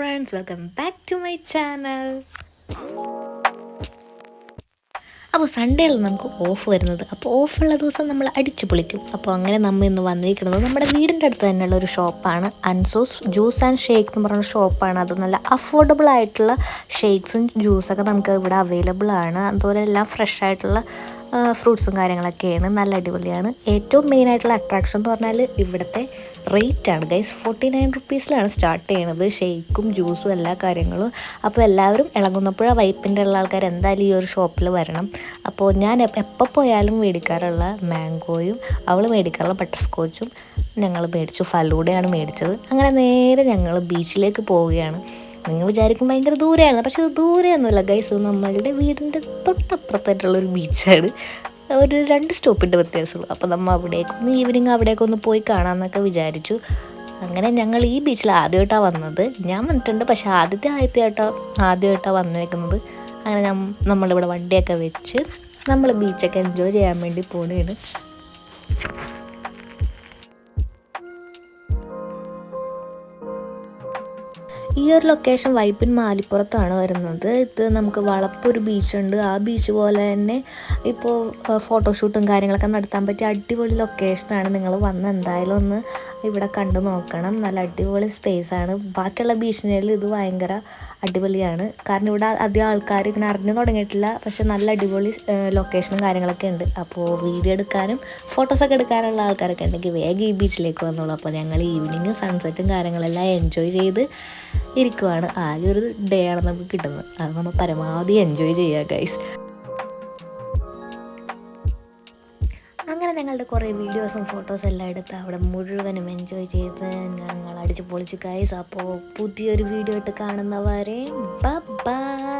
Friends welcome back to my channel അപ്പോൾ സൺഡേയിൽ നമുക്ക് ഓഫ് വരുന്നത്. അപ്പോൾ ഓഫുള്ള ദിവസം നമ്മൾ അടിച്ചു പൊളിക്കും. അപ്പോൾ അങ്ങനെ നമ്മൾ ഇന്ന് വന്നിരിക്കുന്നത് നമ്മുടെ വീടിന്റെ അടുത്ത് തന്നെയുള്ള ഒരു ഷോപ്പാണ് അൻസോസ് ജ്യൂസ് ആൻഡ് ഷേക്ക് എന്ന് പറയുന്ന ഷോപ്പാണ് അത് നല്ല അഫോർഡബിൾ ആയിട്ടുള്ള ഷേക്സും ജ്യൂസൊക്കെ നമുക്ക് ഇവിടെ അവൈലബിൾ ആണ്. അതുപോലെ എല്ലാം ഫ്രഷ് ആയിട്ടുള്ള ഫ്രൂട്ട്സും കാര്യങ്ങളൊക്കെയാണ്. നല്ല അടിപൊളിയാണ്. ഏറ്റവും മെയിൻ ആയിട്ടുള്ള അട്രാക്ഷൻ എന്ന് പറഞ്ഞാൽ ഇവിടുത്തെ റേറ്റ് ആണ്. ഗൈസ് ഫോർട്ടി നയൻ റുപ്പീസിലാണ് സ്റ്റാർട്ട് ചെയ്യണത്. ഷെയ്ക്കും ജ്യൂസും എല്ലാ കാര്യങ്ങളും. അപ്പോൾ എല്ലാവരും ഇളകുന്നപ്പോഴ വൈപ്പിന്റെ ഉള്ള ആൾക്കാർ എന്തായാലും ഈ ഒരു ഷോപ്പിൽ വരണം. അപ്പോൾ ഞാൻ എപ്പോൾ പോയാലും മേടിക്കാറുള്ള മാംഗോയും അവൾ മേടിക്കാറുള്ള ബട്ടർ സ്കോച്ചും ഞങ്ങൾ മേടിച്ചു. ഫലൂഡയാണ് മേടിച്ചത്. അങ്ങനെ നേരെ ഞങ്ങൾ ബീച്ചിലേക്ക് പോവുകയാണ്. നിങ്ങൾ വിചാരിക്കും ഭയങ്കര ദൂരെയാണ്. പക്ഷെ അത് ദൂരെയൊന്നുമല്ല. ഗൈസ് നമ്മളുടെ വീടിന്റെ തൊട്ടപ്പുറത്തായിട്ടുള്ള ഒരു ബീച്ചാണ് ഒരു രണ്ട് സ്റ്റോപ്പിന്റെ വ്യത്യാസമുള്ളൂ. അപ്പോൾ നമ്മൾ അവിടേക്കൊന്ന് ഈവനിങ് അവിടേക്കൊന്ന് പോയി കാണാമെന്നൊക്കെ വിചാരിച്ചു. അങ്ങനെ ഞങ്ങൾ ഈ ബീച്ചിൽ ആദ്യമായിട്ടാണ് വന്നത്. ഞാൻ വന്നിട്ടുണ്ട്. പക്ഷെ ആദ്യത്തെ ആദ്യമായിട്ടാണ് ആദ്യമായിട്ടാണ് വന്നേക്കുന്നത്. അങ്ങനെ നമ്മളിവിടെ വണ്ടിയൊക്കെ വെച്ച് നമ്മൾ ബീച്ചൊക്കെ എൻജോയ് ചെയ്യാൻ വേണ്ടി പോവുകയാണ് ഈ ഒരു ലൊക്കേഷൻ വൈപ്പിൻ മാലിപ്പുറത്താണ് വരുന്നത്. ഇത് നമുക്ക് വളപ്പൊരു ബീച്ചുണ്ട് ആ ബീച്ച് പോലെ തന്നെ ഇപ്പോൾ ഫോട്ടോഷൂട്ടും കാര്യങ്ങളൊക്കെ നടത്താൻ പറ്റിയ അടിപൊളി ലൊക്കേഷനാണ് നിങ്ങൾ വന്ന് എന്തായാലും ഒന്ന് ഇവിടെ കണ്ടു നോക്കണം. നല്ല അടിപൊളി സ്പേസ് ആണ്. ബാക്കിയുള്ള ബീച്ചിനേലും ഇത് ഭയങ്കര അടിപൊളിയാണ്. കാരണം ഇവിടെ അധികം ആൾക്കാർ ഇങ്ങനെ അറിഞ്ഞു തുടങ്ങിയിട്ടില്ല. പക്ഷെ നല്ല അടിപൊളി ലൊക്കേഷനും കാര്യങ്ങളൊക്കെ ഉണ്ട്. അപ്പോൾ വീഡിയോ എടുക്കാനും ഫോട്ടോസൊക്കെ എടുക്കാനുള്ള ആൾക്കാരൊക്കെ ഉണ്ടെങ്കിൽ വേഗം ഈ ബീച്ചിലേക്ക് വന്നോളൂ. അപ്പോൾ ഞങ്ങൾ ഈവനിങ് സൺസെറ്റും കാര്യങ്ങളെല്ലാം എൻജോയ് ചെയ്ത് ഇരിക്കുവാണ്. ആകെ ഒരു ഡേ ആണ് നമുക്ക് കിട്ടുന്നത്. അത് നമ്മൾ പരമാവധി എൻജോയ് ചെയ്യുക ഗൈസ് അങ്ങനെ ഞങ്ങളുടെ കുറേ വീഡിയോസും ഫോട്ടോസും എല്ലാം എടുത്ത് അവിടെ മുഴുവനും എൻജോയ് ചെയ്ത് ഞങ്ങൾ അടിച്ച് പൊളിച്ച് ഗൈസ് അപ്പോൾ പുതിയൊരു വീഡിയോ ഇട്ട് കാണുന്നവരെ ബൈ